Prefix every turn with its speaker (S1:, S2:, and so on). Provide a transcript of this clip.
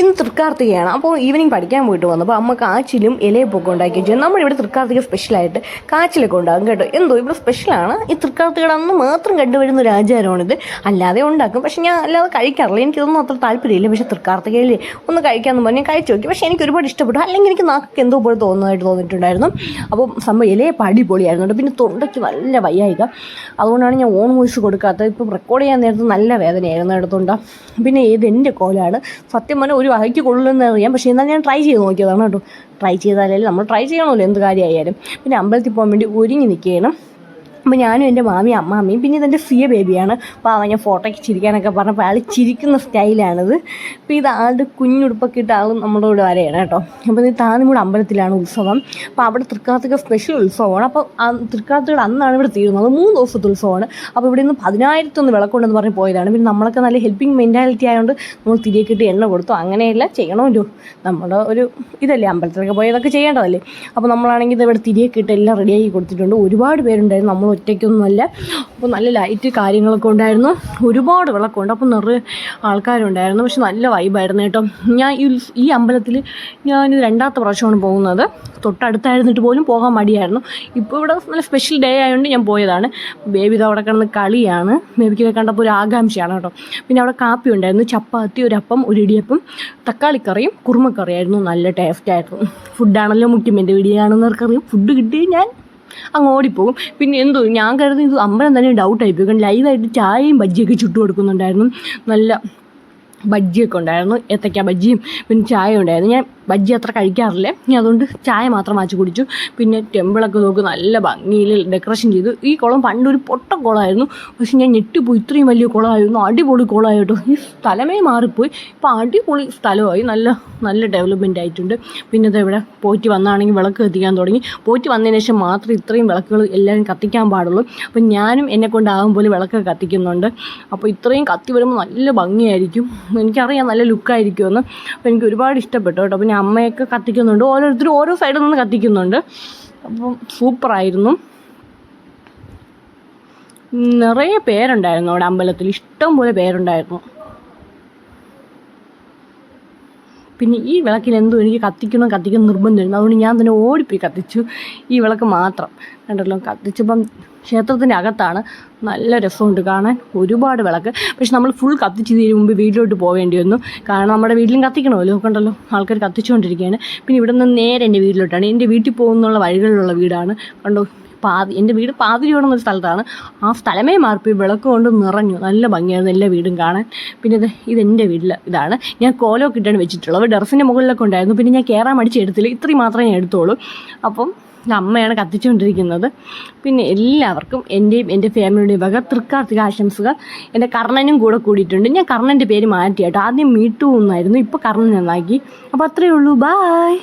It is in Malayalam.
S1: ഇന്ന് തൃക്കാർത്തികയാണ്. അപ്പോൾ ഈവനിങ് പഠിക്കാൻ പോയിട്ട് വന്നപ്പോൾ അമ്മ കാച്ചിലും ഇലയപ്പൊക്കെ ഉണ്ടാക്കി വെച്ചു. നമ്മളിവിടെ തൃക്കാർത്തിക സ്പെഷ്യലായിട്ട് കാച്ചിലൊക്കെ ഉണ്ടാകും കേട്ടോ. എന്തോ ഇവിടെ സ്പെഷ്യലാണ് ഈ തൃക്കാർത്തികയുടെ അന്ന് മാത്രം കണ്ടുവരുന്ന ഒരു ആചാരമാണിത് അല്ലാതെ ഉണ്ടാക്കും. പക്ഷേ ഞാൻ അല്ലാതെ കഴിക്കാറില്ല. എനിക്കിതൊന്നും അത്ര താല്പര്യമില്ല. പക്ഷേ തൃക്കാർത്തികയിൽ ഒന്ന് കഴിക്കാമെന്ന് ഞാൻ കഴിച്ചു നോക്കി. പക്ഷേ എനിക്ക് ഒരുപാട് ഇഷ്ടപ്പെട്ടു. അല്ലെങ്കിൽ എനിക്ക് നാക്കൊക്കെ എന്തോ പോലെ തോന്നുന്നതായിട്ട് തോന്നിയിട്ടുണ്ടായിരുന്നു. അപ്പോൾ സംഭവം ഇലയപ്പം അടിപൊളിയായിരുന്നു കേട്ടോ. പിന്നെ തൊണ്ടയ്ക്ക് നല്ല വയ്യായിക. അതുകൊണ്ടാണ് ഞാൻ ഓൺ വോയിസ് കൊടുക്കാത്തത്. ഇപ്പം റെക്കോർഡ് ചെയ്യാൻ നേരത്ത് നല്ല വേദനയായിരുന്നു എടുത്തുകൊണ്ട് പിന്നെ ഇത് എന്റെ കോലാണ്. സത്യം പറഞ്ഞാൽ ഒരു കൊള്ളുമെന്ന് അറിയാം പക്ഷേ എന്നാൽ ഞാൻ ട്രൈ ചെയ്ത് നോക്കിയതാണ് കേട്ടോ. ട്രൈ ചെയ്താലേ നമ്മൾ ട്രൈ ചെയ്യണമല്ലോ എന്ത് കാര്യമായാലും. പിന്നെ അമ്പലത്തിൽ പോകാൻ വേണ്ടി ഒരുങ്ങി നിൽക്കുകയാണ്. അപ്പോൾ ഞാനും എന്റെ മാമിയും അമ്മാമ്മയും പിന്നെ ഇതെന്റെ സിയ ബേബിയാണ്. അപ്പോൾ ഞാൻ ഫോട്ടോയ്ക്ക് ചിരിക്കാനൊക്കെ പറഞ്ഞപ്പോൾ ആൾ ചിരിക്കുന്ന സ്റ്റൈലാണിത് അപ്പോൾ ഇത് ആളുടെ കുഞ്ഞുടുപ്പൊക്കെ ഇട്ട ആളും നമ്മുടെ കൂടെ വരെയാണ് കേട്ടോ. അപ്പോൾ ഇത് താന്നിമൂട് അമ്പലത്തിലാണ് ഉത്സവം. അപ്പോൾ അവിടെ തൃക്കാർത്തിക സ്പെഷ്യൽ ഉത്സവമാണ്. അപ്പോൾ തൃക്കാർത്തികയുടെ അന്നാണ് ഇവിടെ തീരുന്നത്. മൂന്ന് ദിവസത്തെ ഉത്സവമാണ്. അപ്പോൾ ഇവിടെ നിന്ന് പതിനായിരത്തൊന്ന് വിളക്കുണ്ടെന്ന് പറഞ്ഞ് പോയതാണ്. പിന്നെ നമ്മളൊക്കെ നല്ല ഹെൽപ്പിംഗ് മെന്റാലിറ്റി ആയതുകൊണ്ട് നമ്മൾ തിരികെ കിട്ടി എണ്ണ കൊടുത്തു. അങ്ങനെയല്ല ചെയ്യണമല്ലോ നമ്മുടെ ഒരു ഇതല്ലേ അമ്പലത്തിലൊക്കെ പോയതൊക്കെ ചെയ്യേണ്ടതല്ലേ? അപ്പോൾ നമ്മളാണെങ്കിൽ ഇത് ഇവിടെ തിരികെ കിട്ടി എല്ലാം റെഡിയാക്കി കൊടുത്തിട്ടുണ്ട്. ഒരുപാട് പേരുണ്ടായിരുന്നു. നമ്മൾ ഒറ്റയ്ക്കൊന്നുമല്ല. അപ്പോൾ നല്ല ലൈറ്റ് കാര്യങ്ങളൊക്കെ ഉണ്ടായിരുന്നു. ഒരുപാട് വിളക്കുണ്ട് അപ്പോൾ നിറയെ ആൾക്കാരുണ്ടായിരുന്നു. പക്ഷെ നല്ല വൈബായിരുന്നു കേട്ടോ. ഞാൻ ഈ ഈ അമ്പലത്തിൽ ഞാൻ രണ്ടാമത്തെ പ്രാവശ്യമാണ് പോകുന്നത്. തൊട്ടടുത്തായിരുന്നിട്ട് പോലും പോകാൻ മടിയായിരുന്നു. ഇപ്പോൾ ഇവിടെ നല്ല സ്പെഷ്യൽ ഡേ ആയതുകൊണ്ട് ഞാൻ പോയതാണ്. ബേബി ഇത് അവിടെ കിടന്ന് കളിയാണ്. ബേബിക്ക് കണ്ടപ്പോൾ ഒരു ആകാംക്ഷയാണ് കേട്ടോ. പിന്നെ അവിടെ കാപ്പി ഉണ്ടായിരുന്നു. ചപ്പാത്തി ഒരു അപ്പം ഒരു ഇടിയപ്പം തക്കാളിക്കറിയും കുറുമക്കറിയായിരുന്നു. നല്ല ടേസ്റ്റ് ആയിരുന്നു. ഫുഡാണല്ലോ മുഖ്യം എന്റെ വീഡിയോ കാണുന്നവർക്കറിയും. ഫുഡ് കിട്ടി ഞാൻ. അങ്ങ് ഓടിപ്പോകും. പിന്നെ എന്തോ ഞാൻ കരുതുന്നത് ഇത് അമ്പലം തന്നെ ഡൗട്ടായി പോയി. കാരണം ലൈവായിട്ട് ചായയും ബജ്ജിയൊക്കെ ചുട്ടു കൊടുക്കുന്നുണ്ടായിരുന്നു നല്ല ബജ്ജിയൊക്കെ ഉണ്ടായിരുന്നു. ഏത്തയ്ക്ക ബജ്ജിയും പിന്നെ ചായ ഉണ്ടായിരുന്നു. ഞാൻ ബജ്ജി അത്ര കഴിക്കാറില്ല. ഞാൻ അതുകൊണ്ട് ചായ മാത്രം വാച്ച് കുടിച്ചു. പിന്നെ ടെമ്പിളൊക്കെ നോക്കി നല്ല ഭംഗിയിൽ ഡെക്കറേഷൻ ചെയ്തു. ഈ കുളം പണ്ടൊരു പൊട്ട കുളമായിരുന്നു. പക്ഷെ ഞാൻ ഞെട്ടിപ്പോയി. ഇത്രയും വലിയ കുളമായിരുന്നു. അടിപൊളി കുളമായി കേട്ടോ ഈ സ്ഥലമേ മാറിപ്പോയി. ഇപ്പോൾ അടിപൊളി സ്ഥലമായി. നല്ല നല്ല ഡെവലപ്മെന്റ് ആയിട്ടുണ്ട്. പിന്നെ ഇവിടെ പോയിട്ട് വന്നാണെങ്കിൽ വിളക്ക് കത്തിക്കാൻ തുടങ്ങി. പോയിട്ട് വന്നതിന് ശേഷം മാത്രമേ ഇത്രയും വിളക്കുകൾ എല്ലാവരും കത്തിക്കാൻ പാടുള്ളൂ. അപ്പം ഞാനും എന്നെ കൊണ്ടാകും പോലെ വിളക്ക് കത്തിക്കുന്നുണ്ട്. അപ്പോൾ ഇത്രയും കത്തി വരുമ്പോൾ നല്ല ഭംഗിയായിരിക്കും. എനിക്കറിയാം നല്ല ലുക്കായിരിക്കുമെന്ന്. അപ്പോൾ എനിക്ക് ഒരുപാട് ഇഷ്ടപ്പെട്ടു കേട്ടോ. പിന്നെ അമ്മയൊക്കെ കത്തിക്കുന്നുണ്ട്. ഓരോരുത്തരും ഓരോ സൈഡിൽ നിന്ന് കത്തിക്കുന്നുണ്ട്. അപ്പം സൂപ്പറായിരുന്നു. നിറയെ പേരുണ്ടായിരുന്നു അവിടെ അമ്പലത്തിൽ. ഇഷ്ടം പോലെ പേരുണ്ടായിരുന്നു. പിന്നെ ഈ വിളക്കിൽ എന്തോ എനിക്ക് കത്തിക്കണം കത്തിക്കണം നിർബന്ധമായിരുന്നു. അതുകൊണ്ട് ഞാൻ തന്നെ ഓടിപ്പോയി കത്തിച്ചു. ഈ വിളക്ക് മാത്രം. കണ്ടല്ലോ കത്തിച്ചപ്പം ക്ഷേത്രത്തിന്റെ അകത്താണ് നല്ല രസമുണ്ട് കാണാൻ. ഒരുപാട് വിളക്ക്. പക്ഷെ നമ്മൾ ഫുൾ കത്തിച്ച് തീരും മുമ്പ് വീട്ടിലോട്ട് പോകേണ്ടി വന്നു. കാരണം നമ്മുടെ വീട്ടിലും കത്തിക്കണമല്ലോ കണ്ടല്ലോ? ആൾക്കാർ കത്തിച്ചുകൊണ്ടിരിക്കുകയാണ്. പിന്നെ ഇവിടെ നിന്ന് നേരെ എന്റെ വീട്ടിലോട്ടാണ്. എന്റെ വീട്ടിൽ പോകുന്നുള്ള വഴികളിലുള്ള വീടാണ്. കണ്ടോ? പാതി എന്റെ വീട് പാതിരിയോടുന്നൊരു സ്ഥലത്താണ്. ആ സ്ഥലമേ മാർപ്പി വിളക്ക് കൊണ്ട് നിറഞ്ഞു. നല്ല ഭംഗിയായിരുന്നു എല്ലാ വീടും കാണാൻ. പിന്നെ ഇത് ഇതെന്റെ വീട്ടിൽ ഇതാണ്. ഞാൻ കോലമൊക്കെ ഇട്ടാണ് വെച്ചിട്ടുള്ളത്. ഡ്രസ്സിന്റെ മുകളിലൊക്കെ ഉണ്ടായിരുന്നു. പിന്നെ ഞാൻ കയറാൻ മടിച്ച് എടുത്തില്ല ഇത്രയും മാത്രമേ ഞാൻ എടുത്തോളൂ. അപ്പം അമ്മയാണ് കത്തിച്ചുകൊണ്ടിരിക്കുന്നത്. പിന്നെ എല്ലാവർക്കും എന്റെയും എന്റെ ഫാമിലിയുടെയും വക തൃക്കാർത്തിക ആശംസകൾ. എന്റെ കർണനും കൂടെ കൂടിയിട്ടുണ്ട്. ഞാൻ കർണന്റെ പേര് മാറ്റി കേട്ടോ. ആദ്യം മീട്ടു എന്നായിരുന്നു. ഇപ്പോൾ കർണൻ എന്നാക്കി അപ്പോൾ അത്രയേ ഉള്ളൂ. ബായ്